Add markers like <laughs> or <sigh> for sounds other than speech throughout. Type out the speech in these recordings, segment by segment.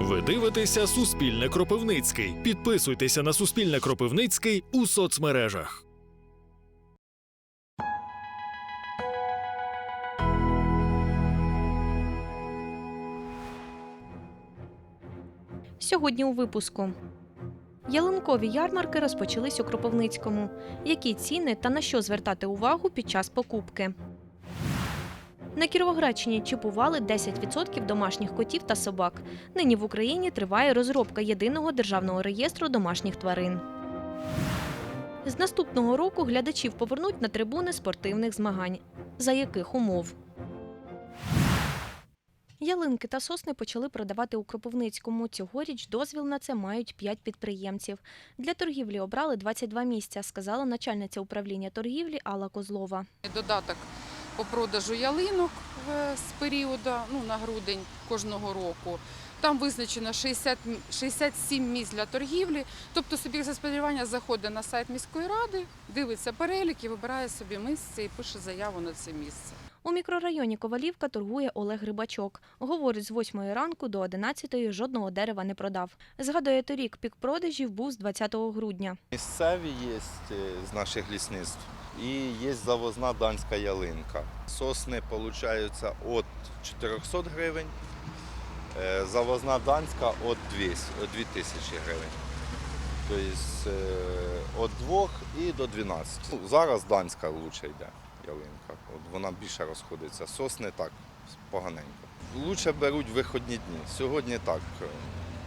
Ви дивитеся Суспільне Кропивницький. Підписуйтеся на Суспільне Кропивницький у соцмережах. Сьогодні у випуску. Ялинкові ярмарки розпочались у Кропивницькому. Які ціни та на що звертати увагу під час покупки? На Кіровоградщині чіпували 10% домашніх котів та собак. Нині в Україні триває розробка єдиного державного реєстру домашніх тварин. З наступного року глядачів повернуть на трибуни спортивних змагань. За яких умов? Ялинки та сосни почали продавати у Кропивницькому. Цьогоріч дозвіл на це мають 5 підприємців. Для торгівлі обрали 22 місця, сказала начальниця управління торгівлі Алла Козлова. Додаток по продажу ялинок з періоду ну, на грудень кожного року. Там визначено 60, м- 67 місць для торгівлі. Тобто суб'єкт господарювання заходить на сайт міської ради, дивиться перелік і вибирає собі місце і пише заяву на це місце. У мікрорайоні Ковалівка торгує Олег Рибачок. Говорить, з 8 ранку до 11 жодного дерева не продав. Згадує, торік пік продажів був з 20 грудня. Місцеві є е, з наших лісництв і є завозна данська ялинка. Сосни получаються від 400 гривень, е, завозна данська від 200, від 2000 гривень. Тобто е, від 2 і до 12. Ну, Зараз данська краще йде ялинка. От вона більше розходиться. Сосни так, поганенько. Лучше беруть виходні дні. Сьогодні так. е,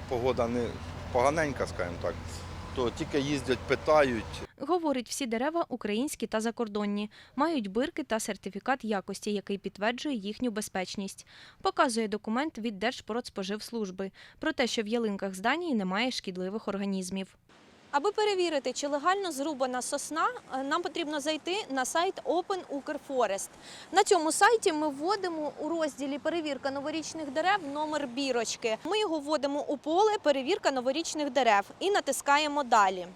Погода не поганенька, скажімо так то тільки їздять, питають. Говорить, всі дерева українські та закордонні, мають бирки та сертифікат якості, який підтверджує їхню безпечність. Показує документ від Держпродспоживслужби про те, що в ялинках з Данії немає шкідливих організмів. Аби перевірити, чи легально зрубана сосна, е, нам потрібно зайти на сайт Open Ukrforest. На цьому сайті ми вводимо у розділі Перевірка новорічних дерев номер бірочки. Ми його вводимо у поле Перевірка новорічних дерев і натискаємо далі.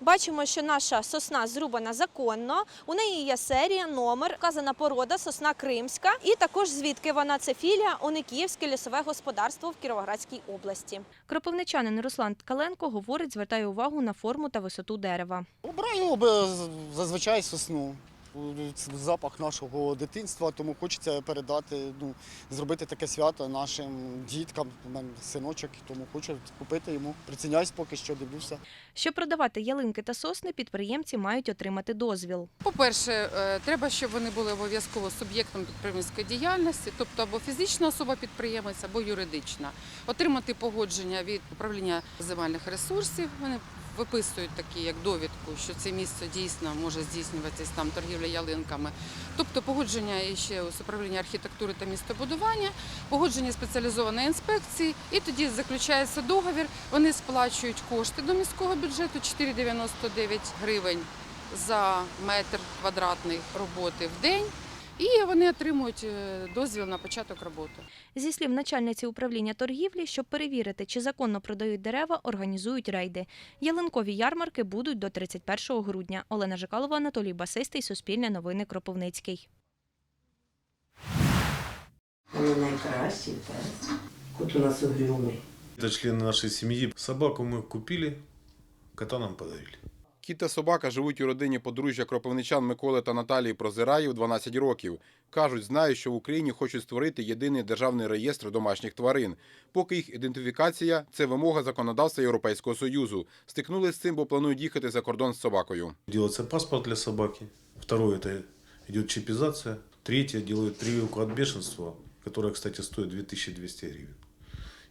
Бачимо, що наша сосна зрубана законно. У неї є серія, номер, вказана порода сосна кримська, і також звідки вона це філія Оникіївське лісове господарство в Кіровоградській області. Кропивничанин Руслан Ткаленко говорить, звертає увагу на форму та висоту дерева. Обираю зазвичай сосну. Запах нашого дитинства, тому хочеться передати, ну, зробити таке свято нашим діткам. У мене синочок, тому хочу купити йому. Приціняюсь поки що, дивлюся. Щоб продавати ялинки та сосни, підприємці мають отримати дозвіл. По-перше, е, треба, щоб вони були обов'язково суб'єктом підприємницької діяльності, тобто або фізична особа підприємець, або юридична. Отримати погодження від управління земельних ресурсів. Вони виписують такі як довідку, що це місце дійсно може здійснюватись там торгівля ялинками. Тобто погодження ще з управління архітектури та містобудування, погодження спеціалізованої інспекції, і тоді заключається договір. Вони сплачують кошти до міського бюджету 4,99 гривень за метр квадратний роботи в день І вони отримують е, дозвіл на початок роботи. Зі слів начальниці управління торгівлі, щоб перевірити, чи законно продають дерева, організують рейди. Ялинкові ярмарки будуть до 31 грудня. Олена Жикалова, Анатолій Басистий, Суспільне новини Кропивницький. Вони найкращі, так. Кот у нас угрюмий. Это члены нашей семьи. Собаку мы купили, кота нам подарили. Кіт та собака живуть у родині подружжя кропивничан Миколи та Наталії Прозираїв 12 років. Кажуть, знають, що в Україні хочуть створити єдиний державний реєстр домашніх тварин. Поки їх ідентифікація це вимога законодавства Європейського Союзу. Стикнулись з цим, бо планують їхати за кордон з собакою. Делается паспорт для собаки. Второе, это идет чипизация. Третье, делают прививку от бешенства, которая, кстати, стоит 2200 гривен.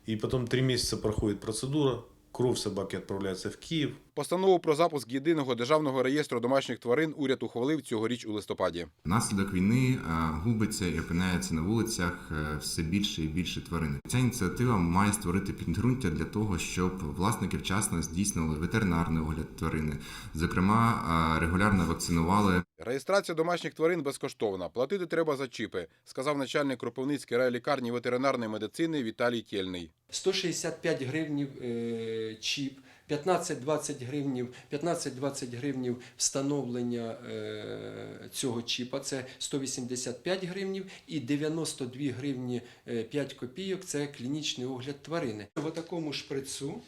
И потом три месяца проходит процедура. Кровь собаки отправляется в Киев. Постанову про запуск єдиного державного реєстру домашніх тварин уряд ухвалив цьогоріч у листопаді. Внаслідок війни е, губиться і опиняється на вулицях е, все більше і більше тварин. Ця ініціатива має створити підґрунтя для того, щоб власники вчасно здійснювали ветеринарний огляд тварини, зокрема е, регулярно вакцинували Реєстрація домашніх тварин безкоштовна. Платити треба за чіпи, сказав начальник Кропивницької райлікарні ветеринарної медицини Віталій Тєльний. 165 гривнів е, чіп 15-20 гривнів, 15-20 гривнів встановлення е, цього чіпа це 185 гривнів і 92 гривні е, 5 копійок це клінічний огляд тварини. В такому шприцу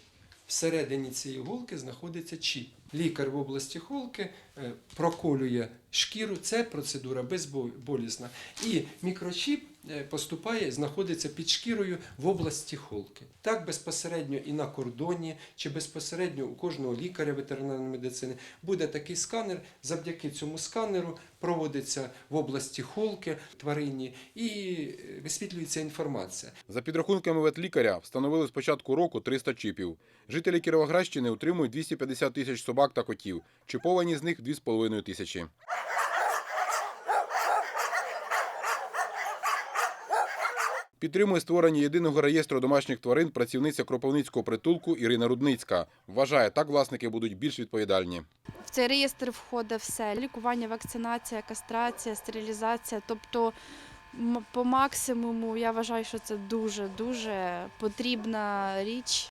всередині цієї голки знаходиться чіп. Лікар в області холки е, проколює шкіру. Це процедура безболісна. І мікрочіп е, поступає, знаходиться під шкірою в області холки. Так безпосередньо і на кордоні, чи безпосередньо у кожного лікаря ветеринарної медицини буде такий сканер. Завдяки цьому сканеру проводиться в області холки тварині і е, висвітлюється інформація. За підрахунками ветлікаря, встановили з початку року 300 чіпів. Жителі Кіровоградщини утримують 250 тисяч собак та котів. Чіповані з них 2,5 тисячі. Підтримує створення єдиного реєстру домашніх тварин працівниця Кропивницького притулку Ірина Рудницька. Вважає, так власники будуть більш відповідальні. В цей реєстр входить все: лікування, вакцинація, кастрація, стерилізація. Тобто, по максимуму я вважаю, що це дуже дуже потрібна річ.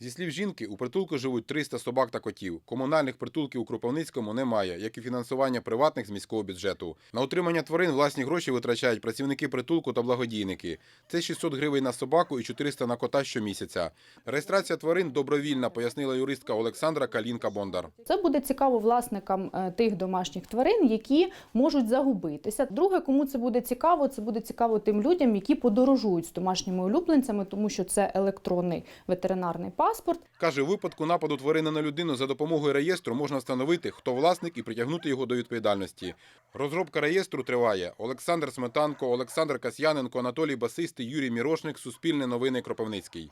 Зі слів жінки, у притулку живуть 300 собак та котів. Комунальних притулків у Кропивницькому немає, як і фінансування приватних з міського бюджету. На утримання тварин власні гроші витрачають працівники притулку та благодійники. Це 600 гривень на собаку і 400 на кота щомісяця. Реєстрація тварин добровільна, пояснила юристка Олександра Калінка-Бондар. Це буде цікаво власникам е, тих домашніх тварин, які можуть загубитися. Друге, кому це буде цікаво, це буде цікаво тим людям, які подорожують з домашніми улюбленцями, тому що це електронний ветеринарний паспорт. Каже, у випадку нападу тварини на людину за допомогою реєстру можна встановити, хто власник і притягнути його до відповідальності. Розробка реєстру триває. Олександр Сметанко, Олександр Касьяненко, Анатолій Басистий, Юрій Мірошник, Суспільне новини Кропивницький.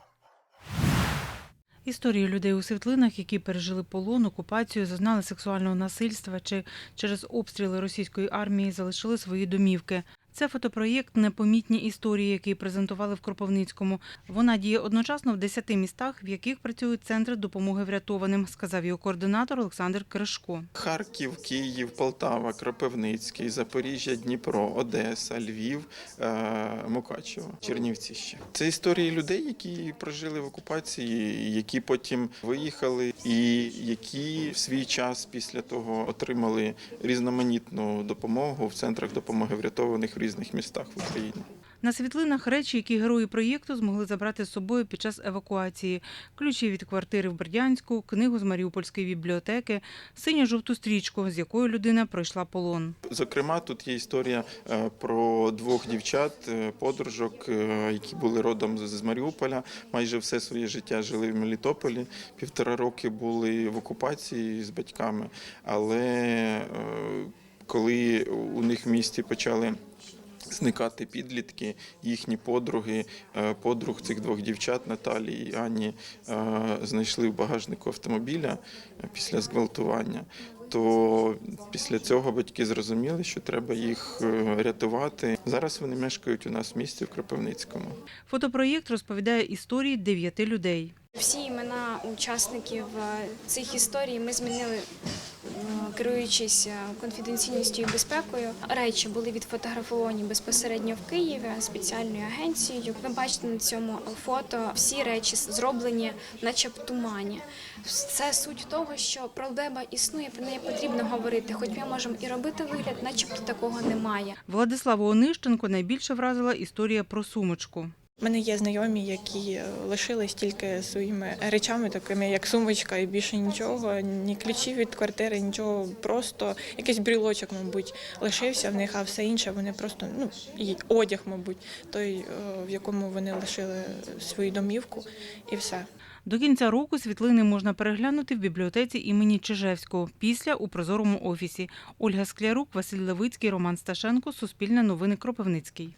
Історії людей у світлинах, які пережили полон, окупацію, зазнали сексуального насильства чи через обстріли російської армії залишили свої домівки. Це фотопроєкт Непомітні історії, який презентували в Кропивницькому. Вона діє одночасно в 10 містах, в яких працюють центри допомоги врятованим, сказав його координатор Олександр Кришко. Харків, Київ, Полтава, Кропивницький, Запоріжжя, Дніпро, Одеса, Львів, е, Мукачево, Чернівці ще. Це історії людей, які прожили в окупації, які потім виїхали, і які в свій час після того отримали різноманітну допомогу в центрах допомоги врятованих різних містах в Україні. На світлинах речі, які герої проєкту змогли забрати з собою під час евакуації: ключі від квартири в Бердянську, книгу з Маріупольської бібліотеки, синьо-жовту стрічку, з якою людина пройшла полон. Зокрема, тут є історія е, про двох дівчат, е, подружок, е, які були родом з Маріуполя. Майже все своє життя жили в Мелітополі. Півтора роки були в окупації з батьками. Але коли у них в місті почали зникати підлітки, їхні подруги, е, подруг цих двох дівчат Наталії і Ані е, знайшли в багажнику автомобіля е, після зґвалтування. То після цього батьки зрозуміли, що треба їх рятувати. Зараз вони мешкають у нас в місті в Кропивницькому. Фотопроєкт розповідає історії дев'яти людей. Всі імена учасників цих історій ми змінили, керуючись е, конфіденційністю і безпекою. Речі були відфотографовані безпосередньо в Києві спеціальною агенцією. Ви бачите на цьому фото всі речі зроблені, наче в тумані. Це суть того, що проблема існує, про неї потрібно говорити. Хоч ми можемо і робити вигляд, начебто такого немає. Владиславу Онищенко найбільше вразила історія про сумочку. Мене є знайомі, які е, лишились тільки своїми речами, такими як сумочка, і більше нічого, ні ключів від квартири, нічого, просто якийсь брілочок, мабуть, лишився в них, а все інше вони просто ну і одяг, мабуть, той, е, в якому вони лишили свою домівку, і все. До кінця року світлини можна переглянути в бібліотеці імені Чижевського. Після у прозорому офісі. Ольга Склярук, Василь Левицький, Роман Сташенко. Суспільне новини Кропивницький.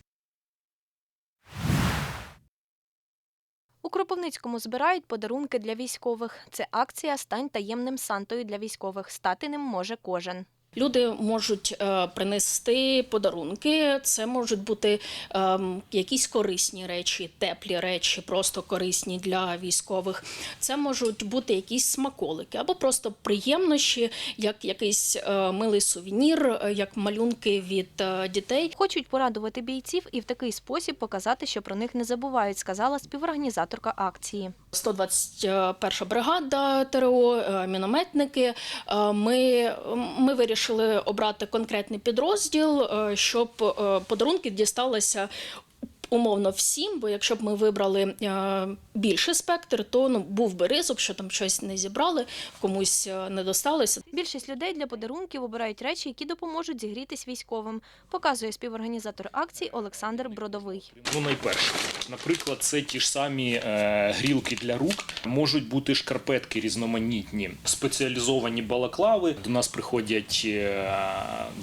У Кропивницькому збирають подарунки для військових. Це акція Стань таємним Сантою для військових. Стати ним може кожен. Люди можуть е, принести подарунки. Це можуть бути е, якісь корисні речі, теплі речі, просто корисні для військових. Це можуть бути якісь смаколики або просто приємнощі, як якийсь е, милий сувенір, е, як малюнки від дітей. Хочуть порадувати бійців і в такий спосіб показати, що про них не забувають, сказала співорганізаторка акції. 121 бригада ТРО, мінометники. Ми, ми вирішили обрати конкретний підрозділ, е, щоб е, подарунки дісталися. Умовно всім, бо якщо б ми вибрали е, більший спектр, то ну був би ризик, що там щось не зібрали, комусь е, не досталося. Більшість людей для подарунків обирають речі, які допоможуть зігрітись військовим, показує співорганізатор акції Олександр Бродовий. Ну, найперше, наприклад, це ті ж самі е, грілки для рук, можуть бути шкарпетки різноманітні, спеціалізовані балаклави. До нас приходять е,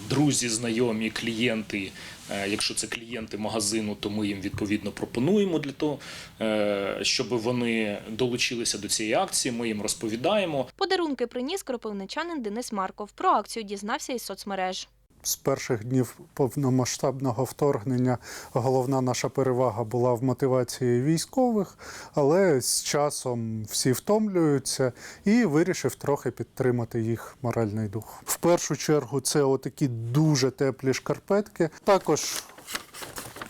друзі, знайомі, клієнти. Е, Якщо це клієнти магазину, то ми їм відповідно пропонуємо для того, е, щоб вони долучилися до цієї акції. Ми їм розповідаємо. Подарунки приніс кропивничанин Денис Марков. Про акцію дізнався із соцмереж. З перших днів повномасштабного вторгнення головна наша перевага була в мотивації військових, але з часом всі втомлюються і вирішив трохи підтримати їх моральний дух. В першу чергу це отакі дуже теплі шкарпетки. Також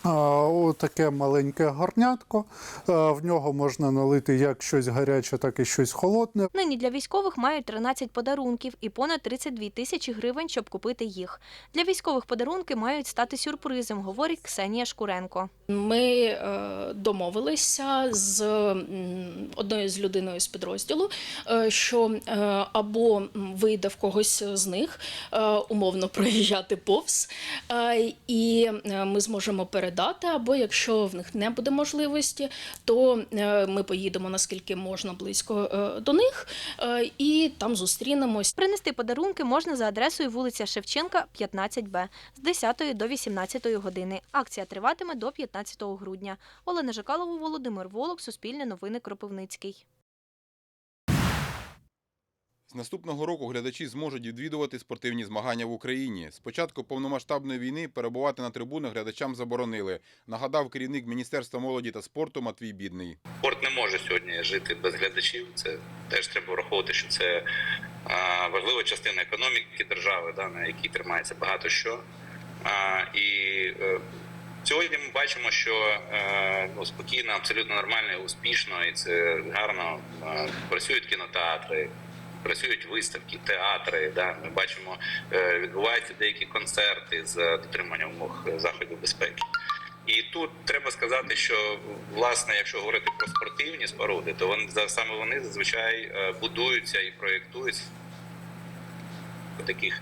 Отаке маленьке горнятко. В нього можна налити як щось гаряче, так і щось холодне. Нині для військових мають 13 подарунків і понад 32 тисячі гривень, щоб купити їх. Для військових подарунки мають стати сюрпризом, говорить Ксенія Шкуренко. Ми е, домовилися з одною з людиною з підрозділу, е, що е, або вийде в когось з них умовно <laughs> проїжджати повз, і ми зможемо передати, або якщо в них не буде можливості, то ми поїдемо наскільки можна близько до них і там зустрінемось. Принести подарунки можна за адресою вулиця Шевченка, 15Б з 10 до 18 години. Акція триватиме до 15 грудня. Олена Жикалова, Володимир Волок, Суспільне новини Кропивницький. З наступного року глядачі зможуть відвідувати спортивні змагання в Україні. З початку повномасштабної війни перебувати на трибунах глядачам заборонили. Нагадав керівник Міністерства молоді та спорту Матвій Бідний. Спорт не може сьогодні жити без глядачів. Це теж треба враховувати, що це важлива частина економіки держави, да, на якій тримається багато що. А, і е, сьогодні ми бачимо, що е, ну, спокійно, абсолютно нормально, успішно, і це гарно е, працюють кінотеатри. Працюють виставки, театри. Да? Ми бачимо, е, відбуваються деякі концерти з дотриманням умов заходів безпеки. І тут треба сказати, що власне, якщо говорити про спортивні споруди, то вони за- саме вони зазвичай будуються і проєктуються таких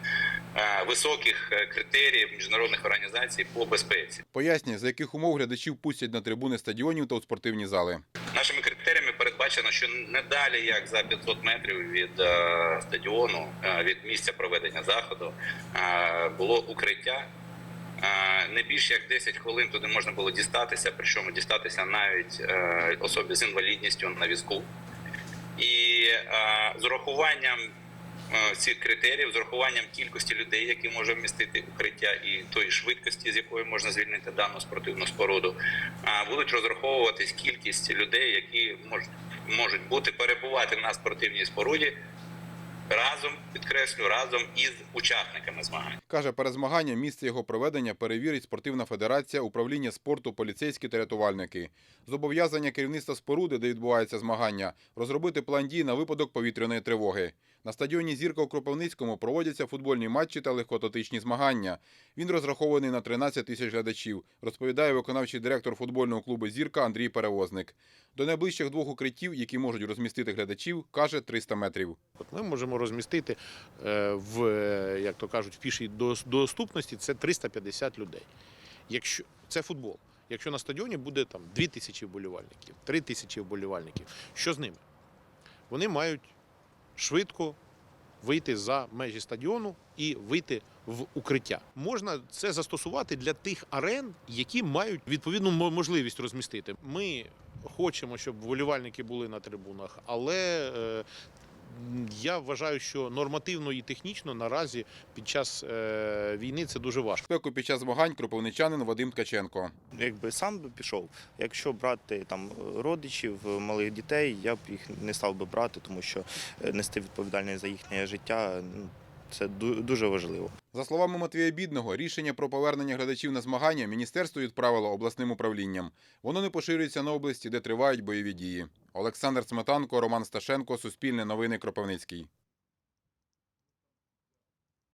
високих е, критеріїв міжнародних організацій по безпеці. Пояснює, за яких умов глядачів пустять на трибуни стадіонів та у спортивні зали. Нашими критеріями передбачено, що не далі як за 500 метрів від е, стадіону, е, від місця проведення заходу, е, було укриття. Е, Не більше як 10 хвилин туди можна було дістатися, причому дістатися навіть е, особі з інвалідністю на візку. І е, з урахуванням е, цих критеріїв, з урахуванням кількості людей, які може вмістити укриття, і тої швидкості, з якої можна звільнити дану спортивну споруду, е, будуть розраховуватись кількість людей, які можуть, можуть бути перебувати на спортивній споруді разом, підкреслю, разом із учасниками змагань. Каже, перед змаганням місце його проведення перевірить спортивна федерація, управління спорту, поліцейські та рятувальники. Зобов'язання керівництва споруди, де відбуваються змагання, розробити план дій на випадок повітряної тривоги. На стадіоні Зірка у Кропивницькому проводяться футбольні матчі та легкоатлетичні змагання. Він розрахований на 13 тисяч глядачів, розповідає виконавчий директор футбольного клубу Зірка Андрій Перевозник. До найближчих двох укриттів, які можуть розмістити глядачів, каже 300 метрів. Ми можемо розмістити е, в, як то кажуть, в пішій доступності це 350 людей. Якщо це футбол. Якщо на стадіоні буде там 2 тисячі вболівальників, 3 тисячі вболівальників, що з ними? Вони мають швидко вийти за межі стадіону і вийти в укриття. Можна це застосувати для тих арен, які мають відповідну можливість розмістити. Ми хочемо, щоб вболівальники були на трибунах, але е, я вважаю, що нормативно і технічно наразі під час е, війни це дуже важко. Спеку під час змагань кропивничанин Вадим Ткаченко. Якби сам би пішов, якщо брати там родичів, малих дітей, я б їх не став би брати, тому що е, нести відповідальність за їхнє життя ну, це дуже важливо. За словами Матвія Бідного, рішення про повернення глядачів на змагання міністерство відправило обласним управлінням. Воно не поширюється на області, де тривають бойові дії. Олександр Сметанко, Роман Сташенко, Суспільне новини Кропивницький.